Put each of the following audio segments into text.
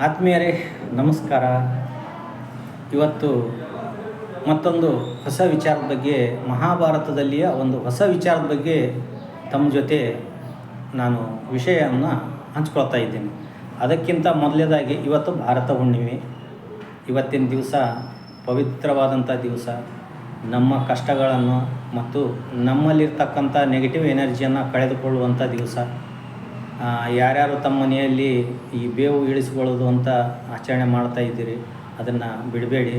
ಆತ್ಮೀಯರೇ, ನಮಸ್ಕಾರ. ಇವತ್ತು ಮತ್ತೊಂದು ಹೊಸ ವಿಚಾರದ ಬಗ್ಗೆ, ಮಹಾಭಾರತದಲ್ಲಿಯ ಒಂದು ಹೊಸ ವಿಚಾರದ ಬಗ್ಗೆ ತಮ್ಮ ಜೊತೆ ನಾನು ವಿಷಯವನ್ನು ಹಂಚ್ಕೊಳ್ತಾ ಇದ್ದೇನೆ. ಅದಕ್ಕಿಂತ ಮೊದಲೇದಾಗಿ ಇವತ್ತು ಭಾರತ ಹುಣ್ಣಿಮೆ. ಇವತ್ತಿನ ದಿವಸ ಪವಿತ್ರವಾದಂಥ ದಿವಸ. ನಮ್ಮ ಕಷ್ಟಗಳನ್ನು ಮತ್ತು ನಮ್ಮಲ್ಲಿರ್ತಕ್ಕಂಥ ನೆಗೆಟಿವ್ ಎನರ್ಜಿಯನ್ನು ಕಳೆದುಕೊಳ್ಳುವಂಥ ದಿವಸ. ಯಾರ್ಯಾರು ತಮ್ಮ ಮನೆಯಲ್ಲಿ ಈ ಬೇವು ಇಳಿಸ್ಕೊಳ್ಳೋದು ಅಂತ ಆಚರಣೆ ಮಾಡ್ತಾ ಇದ್ದೀರಿ, ಅದನ್ನು ಬಿಡಬೇಡಿ.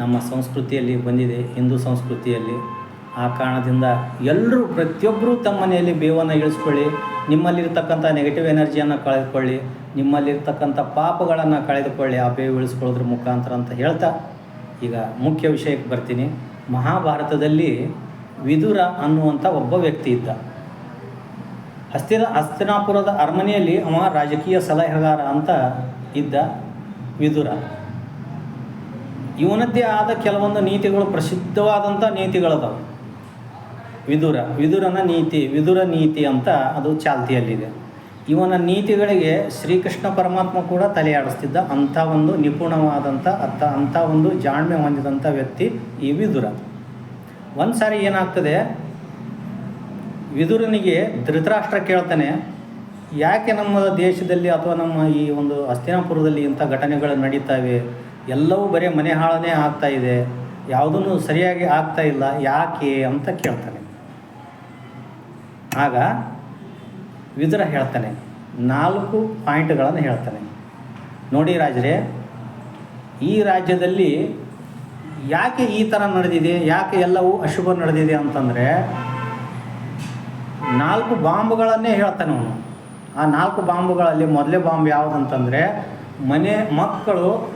ನಮ್ಮ ಸಂಸ್ಕೃತಿಯಲ್ಲಿ ಬಂದಿದೆ, ಹಿಂದೂ ಸಂಸ್ಕೃತಿಯಲ್ಲಿ. ಆ ಕಾರಣದಿಂದ ಎಲ್ಲರೂ ಪ್ರತಿಯೊಬ್ಬರೂ ತಮ್ಮ ಮನೆಯಲ್ಲಿ ಬೇವನ್ನು ಇಳಿಸ್ಕೊಳ್ಳಿ, ನಿಮ್ಮಲ್ಲಿರ್ತಕ್ಕಂಥ ನೆಗೆಟಿವ್ ಎನರ್ಜಿಯನ್ನು ಕಳೆದುಕೊಳ್ಳಿ, ನಿಮ್ಮಲ್ಲಿರ್ತಕ್ಕಂಥ ಪಾಪಗಳನ್ನು ಕಳೆದುಕೊಳ್ಳಿ, ಆ ಬೇವು ಇಳಿಸ್ಕೊಳ್ಳೋದ್ರ ಮುಖಾಂತರ ಅಂತ ಹೇಳ್ತಾ ಈಗ ಮುಖ್ಯ ವಿಷಯಕ್ಕೆ ಬರ್ತೀನಿ. ಮಹಾಭಾರತದಲ್ಲಿ ವಿದುರ ಅನ್ನುವಂಥ ಒಬ್ಬ ವ್ಯಕ್ತಿ ಇದ್ದ. ಹಸ್ತಿನ ಹಸ್ತಿನಾಪುರದ ಅರಮನೆಯಲ್ಲಿ ಅವ ರಾಜಕೀಯ ಸಲಹೆಗಾರ ಅಂತ ಇದ್ದ ವಿದುರ. ಇವನದ್ದೇ ಆದ ಕೆಲವೊಂದು ನೀತಿಗಳು ಪ್ರಸಿದ್ಧವಾದಂಥ ನೀತಿಗಳದಾವೆ. ವಿದುರ, ವಿದುರನ ನೀತಿ, ವಿದುರ ನೀತಿ ಅಂತ ಅದು ಚಾಲ್ತಿಯಲ್ಲಿದೆ. ಇವನ ನೀತಿಗಳಿಗೆ ಶ್ರೀಕೃಷ್ಣ ಪರಮಾತ್ಮ ಕೂಡ ತಲೆಯಾಡಿಸ್ತಿದ್ದ ಅಂಥ ಒಂದು ನಿಪುಣವಾದಂಥ ಅತ್ತ ಅಂಥ ಒಂದು ಜಾಣ್ಮೆ ಹೊಂದಿದಂಥ ವ್ಯಕ್ತಿ ಈ ವಿದುರ. ಒಂದು ಸಾರಿ ಏನಾಗ್ತದೆ? ವಿದುರನಿಗೆ ಧೃತರಾಷ್ಟ್ರ ಕೇಳ್ತಾನೆ, ಯಾಕೆ ನಮ್ಮ ದೇಶದಲ್ಲಿ ಅಥವಾ ನಮ್ಮ ಈ ಒಂದು ಹಸ್ತಿನಾಪುರದಲ್ಲಿ ಇಂಥ ಘಟನೆಗಳು ನಡೀತಾವೆ? ಎಲ್ಲವೂ ಬರೀ ಮನೆ ಹಾಳನೇ ಆಗ್ತಾ ಇದೆ. ಯಾವುದನ್ನು ಸರಿಯಾಗಿ ಆಗ್ತಾ ಇಲ್ಲ. ಯಾಕೆ? ಅಂತ ಕೇಳ್ತಾನೆ. ಆಗ ವಿದುರ ಹೇಳ್ತಾನೆ, ನಾಲ್ಕು ಪಾಯಿಂಟ್ಗಳನ್ನು ಹೇಳ್ತಾನೆ. ನೋಡಿ ರಾಜರೇ, ಈ ರಾಜ್ಯದಲ್ಲಿ ಯಾಕೆ ಈ ಥರ ನಡೆದಿದೆ? ಯಾಕೆ ಎಲ್ಲವೂ ಅಶುಭ ನಡೆದಿದೆ ಅಂತಂದರೆ ನಾಲ್ಕು ಬಾಂಬುಗಳನ್ನೇ ಹೇಳ್ತಾನೆ ಅವನು. ಆ ನಾಲ್ಕು ಬಾಂಬುಗಳಲ್ಲಿ ಮೊದಲೇ ಬಾಂಬ್ ಯಾವುದಂತಂದರೆ, ಮನೆ ಮಕ್ಕಳು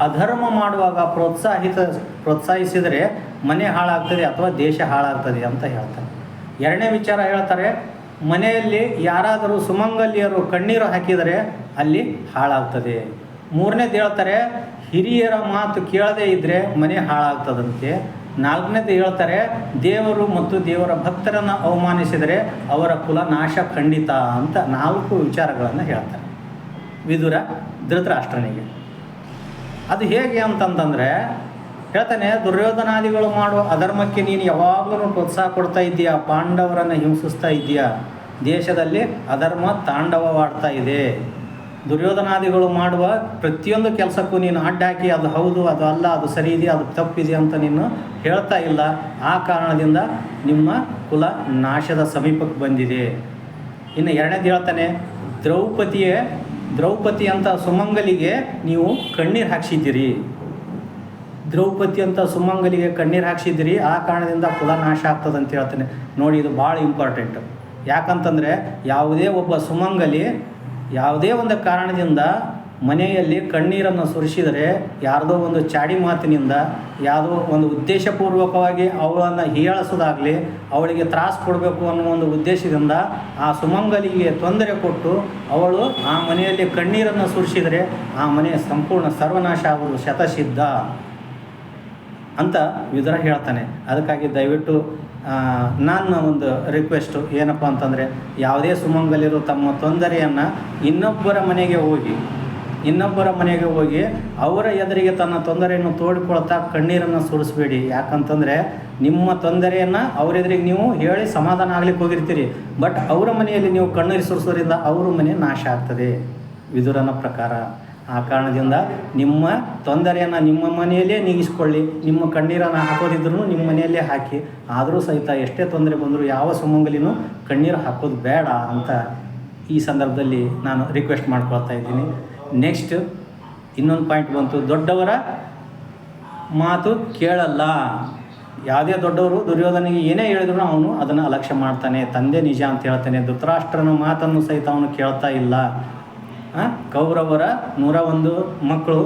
ಅಧರ್ಮ ಮಾಡುವಾಗ ಪ್ರೋತ್ಸಾಹಿತ, ಪ್ರೋತ್ಸಾಹಿಸಿದರೆ ಮನೆ ಹಾಳಾಗ್ತದೆ ಅಥವಾ ದೇಶ ಹಾಳಾಗ್ತದೆ ಅಂತ ಹೇಳ್ತಾನೆ. ಎರಡನೇ ವಿಚಾರ ಹೇಳ್ತಾರೆ, ಮನೆಯಲ್ಲಿ ಯಾರಾದರೂ ಸುಮಂಗಲಿಯರು ಕಣ್ಣೀರು ಹಾಕಿದರೆ ಅಲ್ಲಿ ಹಾಳಾಗ್ತದೆ. ಮೂರನೇದು ಹೇಳ್ತಾರೆ, ಹಿರಿಯರ ಮಾತು ಕೇಳದೇ ಇದ್ದರೆ ಮನೆ ಹಾಳಾಗ್ತದಂತೆ. ನಾಲ್ಕನೇದು ಹೇಳ್ತಾರೆ, ದೇವರು ಮತ್ತು ದೇವರ ಭಕ್ತರನ್ನು ಅವಮಾನಿಸಿದರೆ ಅವರ ಕುಲ ನಾಶ ಖಂಡಿತ ಅಂತ ನಾಲ್ಕು ವಿಚಾರಗಳನ್ನು ಹೇಳ್ತಾರೆ. ವಿದುರ ಧೃತರಾಷ್ಟ್ರನಿಗೆ. ಅದು ಹೇಗೆ ಅಂತಂತಂದರೆ, ಹೇಳ್ತಾನೆ, ದುರ್ಯೋಧನಾದಿಗಳು ಮಾಡುವ ಅಧರ್ಮಕ್ಕೆ ನೀನು ಯಾವಾಗಲೂ ಪ್ರೋತ್ಸಾಹ ಕೊಡ್ತಾ ಇದ್ದೀಯಾ? ಪಾಂಡವರನ್ನು ಹಿಂಸಿಸ್ತಾ ಇದ್ದೀಯಾ? ದೇಶದಲ್ಲಿ ಅಧರ್ಮ ತಾಂಡವವಾಡ್ತಾ ಇದೆ. ದುರ್ಯೋಧನಾದಿಗಳು ಮಾಡುವ ಪ್ರತಿಯೊಂದು ಕೆಲಸಕ್ಕೂ ನೀನು ಅಡ್ಡಾಕಿ, ಅದು ಹೌದು, ಅದು ಅಲ್ಲ, ಅದು ಸರಿ ಇದೆ ಅದು ತಪ್ಪಿದೆ ಅಂತ ನೀನು ಹೇಳ್ತಾ ಇಲ್ಲ. ಆ ಕಾರಣದಿಂದ ನಿಮ್ಮ ಕುಲ ನಾಶದ ಸಮೀಪಕ್ಕೆ ಬಂದಿದೆ. ಇನ್ನು ಎರಡನೇದು ಹೇಳ್ತಾನೆ, ದ್ರೌಪದಿಯೇ, ದ್ರೌಪದಿ ಅಂತ ಸುಮಂಗಲಿಗೆ ನೀವು ಕಣ್ಣೀರು ಹಾಕ್ಸಿದ್ದೀರಿ. ದ್ರೌಪದಿ ಅಂತ ಸುಮಂಗಲಿಗೆ ಕಣ್ಣೀರು ಹಾಕ್ಸಿದ್ದೀರಿ, ಆ ಕಾರಣದಿಂದ ಕುಲ ನಾಶ ಆಗ್ತದೆ ಅಂತ ಹೇಳ್ತಾನೆ. ನೋಡಿ, ಇದು ಭಾಳ ಇಂಪಾರ್ಟೆಂಟ್ ಯಾಕಂತಂದರೆ ಯಾವುದೇ ಒಬ್ಬ ಸುಮಂಗಲಿ ಯಾವುದೇ ಒಂದು ಕಾರಣದಿಂದ ಮನೆಯಲ್ಲಿ ಕಣ್ಣೀರನ್ನು ಸುರಿಸಿದರೆ ಯಾರದೋ ಒಂದು ಚಾಡಿ ಮಾತಿನಿಂದ, ಯಾವುದೋ ಒಂದು ಉದ್ದೇಶಪೂರ್ವಕವಾಗಿ ಅವಳನ್ನು ಹೀಯಾಳಿಸೋದಾಗಲಿ ಅವಳಿಗೆ ತ್ರಾಸು ಕೊಡಬೇಕು ಅನ್ನೋ ಒಂದು ಉದ್ದೇಶದಿಂದ ಆ ಸುಮಂಗಲಿಗೆ ತೊಂದರೆ ಕೊಟ್ಟು ಅವಳು ಆ ಮನೆಯಲ್ಲಿ ಕಣ್ಣೀರನ್ನು ಸುರಿಸಿದರೆ ಆ ಮನೆ ಸಂಪೂರ್ಣ ಸರ್ವನಾಶ ಆಗುವುದು ಶತಸಿದ್ಧ. ಅಂತ ವಿದುರ ಹೇಳ್ತಾನೆ. ಅದಕ್ಕಾಗಿ ದಯವಿಟ್ಟು ನನ್ನ ಒಂದು ರಿಕ್ವೆಸ್ಟು ಏನಪ್ಪ ಅಂತಂದರೆ, ಯಾವುದೇ ಸುಮಂಗಲಿರು ತಮ್ಮ ತೊಂದರೆಯನ್ನು ಇನ್ನೊಬ್ಬರ ಮನೆಗೆ ಹೋಗಿ, ಇನ್ನೊಬ್ಬರ ಮನೆಗೆ ಹೋಗಿ ಅವರ ಎದುರಿಗೆ ತನ್ನ ತೊಂದರೆಯನ್ನು ತೋಡಿಕೊಳ್ತಾ ಕಣ್ಣೀರನ್ನು ಸುರಿಸ್ಬೇಡಿ. ಯಾಕಂತಂದರೆ, ನಿಮ್ಮ ತೊಂದರೆಯನ್ನು ಅವ್ರ ಎದುರಿಗೆ ನೀವು ಹೇಳಿ ಸಮಾಧಾನ ಆಗ್ಲಿಕ್ಕೆ ಹೋಗಿರ್ತೀರಿ. ಬಟ್ ಅವರ ಮನೆಯಲ್ಲಿ ನೀವು ಕಣ್ಣೀರು ಸುರಿಸೋದ್ರಿಂದ ಅವರ ಮನೆ ನಾಶ ಆಗ್ತದೆ. ವಿದುರನ ಪ್ರಕಾರ. ಆ ಕಾರಣದಿಂದ ನಿಮ್ಮ ತೊಂದರೆಯನ್ನು ನಿಮ್ಮ ಮನೆಯಲ್ಲೇ ನೀಗಿಸ್ಕೊಳ್ಳಿ. ನಿಮ್ಮ ಕಣ್ಣೀರನ್ನು ಹಾಕೋದಿದ್ರು ನಿಮ್ಮ ಮನೆಯಲ್ಲೇ ಹಾಕಿ. ಆದರೂ ಸಹಿತ ಎಷ್ಟೇ ತೊಂದರೆ ಬಂದರೂ ಯಾವ ಸುಮಂಗಲಿನೂ ಕಣ್ಣೀರು ಹಾಕೋದು ಬೇಡ ಅಂತ ಈ ಸಂದರ್ಭದಲ್ಲಿ ನಾನು ರಿಕ್ವೆಸ್ಟ್ ಮಾಡ್ಕೊಳ್ತಾ ಇದ್ದೀನಿ. ನೆಕ್ಸ್ಟ್ ಇನ್ನೊಂದು ಪಾಯಿಂಟ್ ಬಂತು. ದೊಡ್ಡವರ ಮಾತು ಕೇಳಲ್ಲ. ಯಾವುದೇ ದೊಡ್ಡವರು ದುರ್ಯೋಧನಿಗೆ ಏನೇ ಹೇಳಿದ್ರು ಅವನು ಅದನ್ನು ಅಲಕ್ಷ್ಯ ಮಾಡ್ತಾನೆ. ತಂದೆ ನಿಜ ಅಂತ ಹೇಳ್ತಾನೆ. ಧೃತರಾಷ್ಟ್ರನ ಮಾತನ್ನು ಸಹಿತ ಅವನು ಕೇಳ್ತಾ ಇಲ್ಲ. ಕೌರವರ ನೂರ ಒಂದು ಮಕ್ಕಳು,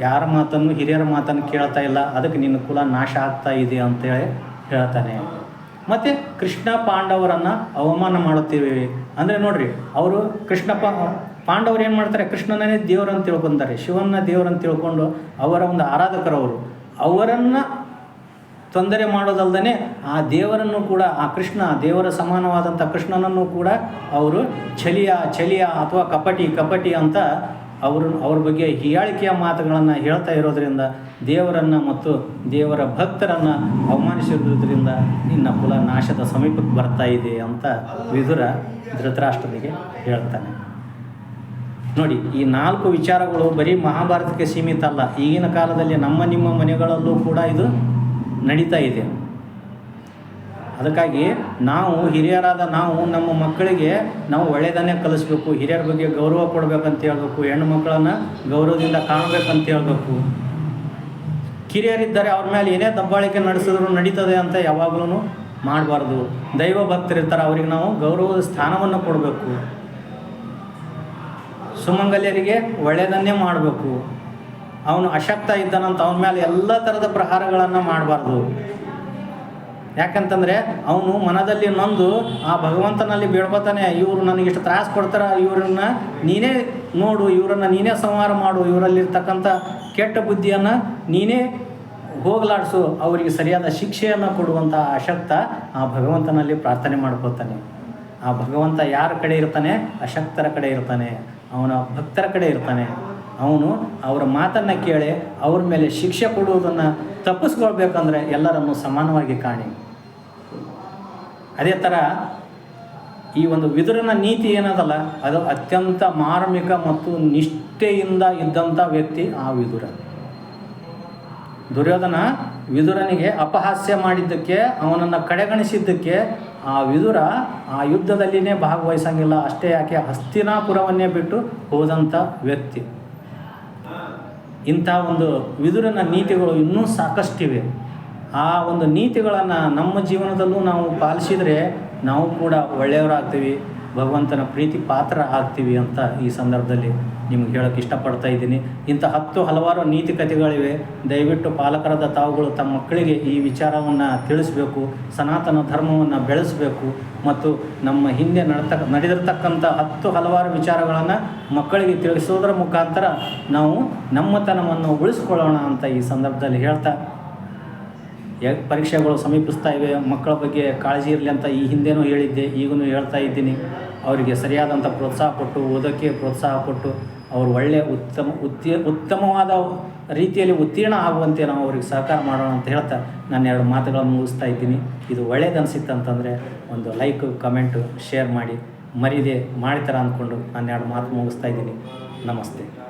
ಯಾರ ಮಾತನ್ನು, ಹಿರಿಯರ ಮಾತನ್ನು ಕೇಳ್ತಾ ಇಲ್ಲ, ಅದಕ್ಕೆ ನಿನ್ನ ಕುಲ ನಾಶ ಆಗ್ತಾ ಇದೆ ಅಂತೇಳಿ ಹೇಳ್ತಾನೆ. ಮತ್ತು ಕೃಷ್ಣ ಪಾಂಡವರನ್ನು ಅವಮಾನ ಮಾಡುತ್ತೀವಿ. ಅಂದರೆ ನೋಡ್ರಿ, ಅವರು ಕೃಷ್ಣ ಪಾಂಡವರು ಏನು ಮಾಡ್ತಾರೆ? ಕೃಷ್ಣನೇ ದೇವರಂತ ತಿಳ್ಕೊಂತಾರೆ ಶಿವನ ದೇವರಂತ ತಿಳ್ಕೊಂಡು ಅವರ ಒಂದು ಆರಾಧಕರವರು. ಅವರನ್ನು ತೊಂದರೆ ಮಾಡೋದಲ್ಲದೇ ಆ ದೇವರನ್ನು ಕೂಡ, ಆ ಕೃಷ್ಣ ದೇವರ ಸಮಾನವಾದಂಥ ಕೃಷ್ಣನನ್ನು ಕೂಡ ಅವರು ಚಲಿಯ ಚಲಿಯ ಅಥವಾ ಕಪಟಿ ಕಪಟಿ ಅಂತ ಅವರು, ಅವ್ರ ಬಗ್ಗೆ ಹೀಯಾಳಿಕೆಯ ಮಾತುಗಳನ್ನು ಹೇಳ್ತಾ ಇರೋದರಿಂದ, ದೇವರನ್ನು ಮತ್ತು ದೇವರ ಭಕ್ತರನ್ನು ಅವಮಾನಿಸಿರೋದ್ರಿಂದ ನಿನ್ನ ಕುಲ ನಾಶದ ಸಮೀಪಕ್ಕೆ ಬರ್ತಾ ಇದೆ ಅಂತ ವಿದುರ ಧೃತರಾಷ್ಟ್ರನಿಗೆ ಹೇಳ್ತಾನೆ. ನೋಡಿ, ಈ ನಾಲ್ಕು ವಿಚಾರಗಳು ಬರೀ ಮಹಾಭಾರತಕ್ಕೆ ಸೀಮಿತ ಅಲ್ಲ. ಈಗಿನ ಕಾಲದಲ್ಲಿ ನಮ್ಮ ನಿಮ್ಮ ಮನೆಗಳಲ್ಲೂ ಕೂಡ ಇದು ನಡೀತಾ ಇದೆ. ಅದಕ್ಕಾಗಿ ನಾವು ಹಿರಿಯರಾದ ನಾವು ನಮ್ಮ ಮಕ್ಕಳಿಗೆ ನಾವು ಒಳ್ಳೆಯದನ್ನೇ ಕಲಿಸ್ಬೇಕು, ಹಿರಿಯರ ಬಗ್ಗೆ ಗೌರವ ಕೊಡಬೇಕಂತ ಹೇಳ್ಬೇಕು, ಹೆಣ್ಣು ಮಕ್ಕಳನ್ನು ಗೌರವದಿಂದ ಕಾಣಬೇಕಂತ ಹೇಳ್ಬೇಕು. ಕಿರಿಯರಿದ್ದಾರೆ ಅವ್ರ ಮೇಲೆ ಏನೇ ದಬ್ಬಾಳಿಕೆ ನಡೆಸಿದ್ರು ನಡೀತದೆ ಅಂತ ಯಾವಾಗಲೂ ಮಾಡಬಾರ್ದು. ದೈವ ಭಕ್ತರಿರ್ತಾರೆ ಅವ್ರಿಗೆ ನಾವು ಗೌರವದ ಸ್ಥಾನವನ್ನು ಕೊಡಬೇಕು. ಸುಮಂಗಲ್ಯರಿಗೆ ಒಳ್ಳೆಯದನ್ನೇ ಮಾಡಬೇಕು. ಅವನು ಅಶಕ್ತ ಇದ್ದಾನಂತ ಅವನ ಮೇಲೆ ಎಲ್ಲ ಥರದ ಪ್ರಹಾರಗಳನ್ನು ಮಾಡಬಾರ್ದು. ಯಾಕಂತಂದರೆ ಅವನು ಮನದಲ್ಲಿ ನೊಂದು, ಆ ಭಗವಂತನಲ್ಲಿ ಬೇಡ್ಕೊತಾನೆ, ಇವರು ನನಗಿಷ್ಟು ತ್ರಾಸು ಕೊಡ್ತಾರ, ಇವರನ್ನ ನೀನೇ ನೋಡು, ಇವರನ್ನು ನೀನೇ ಸಂಹಾರ ಮಾಡು, ಇವರಲ್ಲಿರ್ತಕ್ಕಂಥ ಕೆಟ್ಟ ಬುದ್ಧಿಯನ್ನು ನೀನೇ ಹೋಗಲಾಡಿಸು, ಅವರಿಗೆ ಸರಿಯಾದ ಶಿಕ್ಷೆಯನ್ನು ಕೊಡುವಂಥ ಅಶಕ್ತ ಆ ಭಗವಂತನಲ್ಲಿ ಪ್ರಾರ್ಥನೆ ಮಾಡ್ಕೋತಾನೆ. ಆ ಭಗವಂತ ಯಾರ ಕಡೆ ಇರ್ತಾನೆ? ಅಶಕ್ತರ ಕಡೆ ಇರ್ತಾನೆ. ಅವನ ಭಕ್ತರ ಕಡೆ ಇರ್ತಾನೆ. ಅವನು ಅವರ ಮಾತನ್ನು ಕೇಳಿ ಅವ್ರ ಮೇಲೆ ಶಿಕ್ಷೆ ಕೊಡುವುದನ್ನು ತಪ್ಪಿಸ್ಕೊಳ್ಬೇಕಂದ್ರೆ ಎಲ್ಲರನ್ನು ಸಮಾನವಾಗಿ ಕಾಣಿ. ಅದೇ ಥರ ಈ ಒಂದು ವಿದುರನ ನೀತಿ ಏನದಲ್ಲ, ಅದು ಅತ್ಯಂತ ಮಾರ್ಮಿಕ ಮತ್ತು ನಿಷ್ಠೆಯಿಂದ ಇದ್ದಂಥ ವ್ಯಕ್ತಿ ಆ ವಿದುರ. ದುರ್ಯೋಧನ ವಿದುರನಿಗೆ ಅಪಹಾಸ್ಯ ಮಾಡಿದ್ದಕ್ಕೆ, ಅವನನ್ನು ಕಡೆಗಣಿಸಿದ್ದಕ್ಕೆ ಆ ವಿದುರ ಆ ಯುದ್ಧದಲ್ಲಿನೇ ಭಾಗವಹಿಸಂಗಿಲ್ಲ. ಅಷ್ಟೇ ಯಾಕೆ? ಹಸ್ತಿನಾಪುರವನ್ನೇ ಬಿಟ್ಟು ಹೋದಂಥ ವ್ಯಕ್ತಿ. ಇಂಥ ಒಂದು ವಿದುರನ ನೀತಿಗಳು ಇನ್ನೂ ಸಾಕಷ್ಟಿವೆ. ಆ ಒಂದು ನೀತಿಗಳನ್ನು ನಮ್ಮ ಜೀವನದಲ್ಲೂ ನಾವು ಪಾಲಿಸಿದರೆ ನಾವು ಕೂಡ ಒಳ್ಳೆಯವರಾಗ್ತೀವಿ. ಭಗವಂತನ ಪ್ರೀತಿ ಪಾತ್ರ ಆಗ್ತೀವಿ ಅಂತ ಈ ಸಂದರ್ಭದಲ್ಲಿ ನಿಮ್ಗೆ ಹೇಳೋಕ್ಕೆ ಇಷ್ಟಪಡ್ತಾ ಇದ್ದೀನಿ. ಇಂಥ ಹತ್ತು ಹಲವಾರು ನೀತಿ ಕಥೆಗಳಿವೆ. ದಯವಿಟ್ಟು ಪಾಲಕರಾದ ತಾವುಗಳು ತಮ್ಮ ಮಕ್ಕಳಿಗೆ ಈ ವಿಚಾರವನ್ನು ತಿಳಿಸಬೇಕು, ಸನಾತನ ಧರ್ಮವನ್ನು ಬೆಳೆಸಬೇಕು ಮತ್ತು ನಮ್ಮ ಹಿಂದೆ ನಡತಕ್ಕ ನಡೆದಿರ್ತಕ್ಕಂಥ ಹತ್ತು ಹಲವಾರು ವಿಚಾರಗಳನ್ನು ಮಕ್ಕಳಿಗೆ ತಿಳಿಸೋದರ ಮುಖಾಂತರ ನಾವು ನಮ್ಮತನವನ್ನು ಉಳಿಸ್ಕೊಳ್ಳೋಣ ಅಂತ ಈ ಸಂದರ್ಭದಲ್ಲಿ ಹೇಳ್ತಾ ಪರೀಕ್ಷೆಗಳು ಸಮೀಪಿಸ್ತಾ ಇವೆ. ಮಕ್ಕಳ ಬಗ್ಗೆ ಕಾಳಜಿ ಇರಲಿ ಅಂತ ಈ ಹಿಂದೆನೂ ಹೇಳಿದ್ದೆ ಈಗೂ ಹೇಳ್ತಾ ಇದ್ದೀನಿ. ಅವರಿಗೆ ಸರಿಯಾದಂಥ ಪ್ರೋತ್ಸಾಹ ಕೊಟ್ಟು, ಓದೋಕ್ಕೆ ಪ್ರೋತ್ಸಾಹ ಕೊಟ್ಟು, ಅವರು ಒಳ್ಳೆಯ ಉತ್ತಮ, ಉತ್ತೀ, ಉತ್ತಮವಾದ ರೀತಿಯಲ್ಲಿ ಉತ್ತೀರ್ಣ ಆಗುವಂತೆ ನಾವು ಅವ್ರಿಗೆ ಸಹಕಾರ ಮಾಡೋಣ ಅಂತ ಹೇಳ್ತಾ ನಾನು ಎರಡು ಮಾತುಗಳನ್ನು ಮುಗಿಸ್ತಾ ಇದ್ದೀನಿ. ಇದು ಒಳ್ಳೇದು ಅನಿಸಿತ್ತು ಅಂತಂದರೆ ಒಂದು ಲೈಕ್, ಕಮೆಂಟು, ಶೇರ್ ಮಾಡಿ, ಮರೀದೆ ಮಾಡ್ತಾರ ಅಂದ್ಕೊಂಡು ನಾನು ಎರಡು ಮಾತು ಮುಗಿಸ್ತಾ ಇದ್ದೀನಿ. ನಮಸ್ತೆ.